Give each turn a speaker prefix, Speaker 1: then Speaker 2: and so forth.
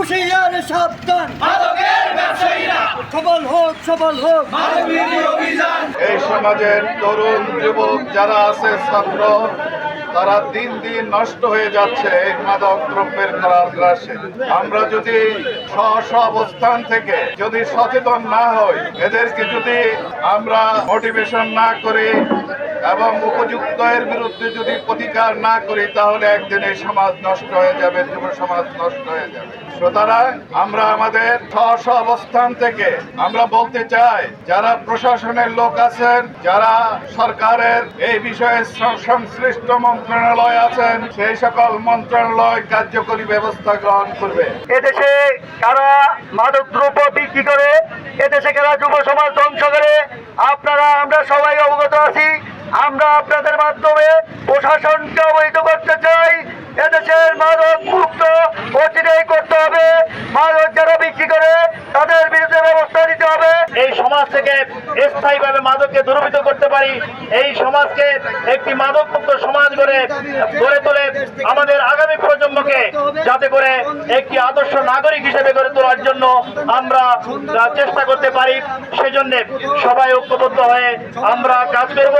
Speaker 1: হুশিয়ার সাবধান।
Speaker 2: মাদকের ব্যবসায়ীরা।
Speaker 1: সবল হোক সবল হোক।
Speaker 2: অভিযান।
Speaker 3: এই সমাজের তরুণ যুবক যারা আছে ছাত্র তারা দিন দিন নষ্ট হয়ে যাচ্ছে এই মাদক দ্রব্যের গ্রাসে আমরা যদি স্ব অবস্থান থেকে যদি সচেতন না হই এদেরকে যদি আমরা মোটিভেশন না করি এবং উপযুক্ত এর বিরুদ্ধে যদি প্রতিকার না করি, তাহলে একদিন এই সমাজ নষ্ট হয়ে যাবে, যুব সমাজ নষ্ট হয়ে যাবে। সুতরাং আমরা আমাদের স্ব অবস্থান থেকে, আমরা বলতে চাই, যারা প্রশাসনের লোক আছেন, যারা সরকারের এই বিষয়ে সংশ্লিষ্ট মন্ত্রণালয় আছেন, সেই সকল মন্ত্রণালয় কার্যকরী ব্যবস্থা গ্রহণ করবে।
Speaker 4: এদেশে কারা মাদক দ্রব্য বিক্রি করে, এদেশে কারা যুব সমাজ ধ্বংস করে, আপনারা, আমরা সবাই অবগত আছি। আমরা আপনাদের মাধ্যমে প্রশাসনকে অবহিত করতে চাই। এদেশের মাদক মুক্ত অচিরেই করতে হবে। মাদক যারা বিক্রি করে, তাদের বিরুদ্ধে ব্যবস্থা নিতে হবে। এই সমাজ থেকে স্থায়ীভাবে মাদককে দূরীভূত করতে পারি। এই সমাজকে একটি মাদক মুক্ত সমাজ গড়ে গড়ে তোলে আমাদের আগামী প্রজন্মকে যাতে করে একটি আদর্শ নাগরিক হিসেবে গড়ে তোলার জন্য আমরা চেষ্টা করতে পারি। সেজন্য সবাই ঐক্যবদ্ধ হয়ে আমরা কাজ করব।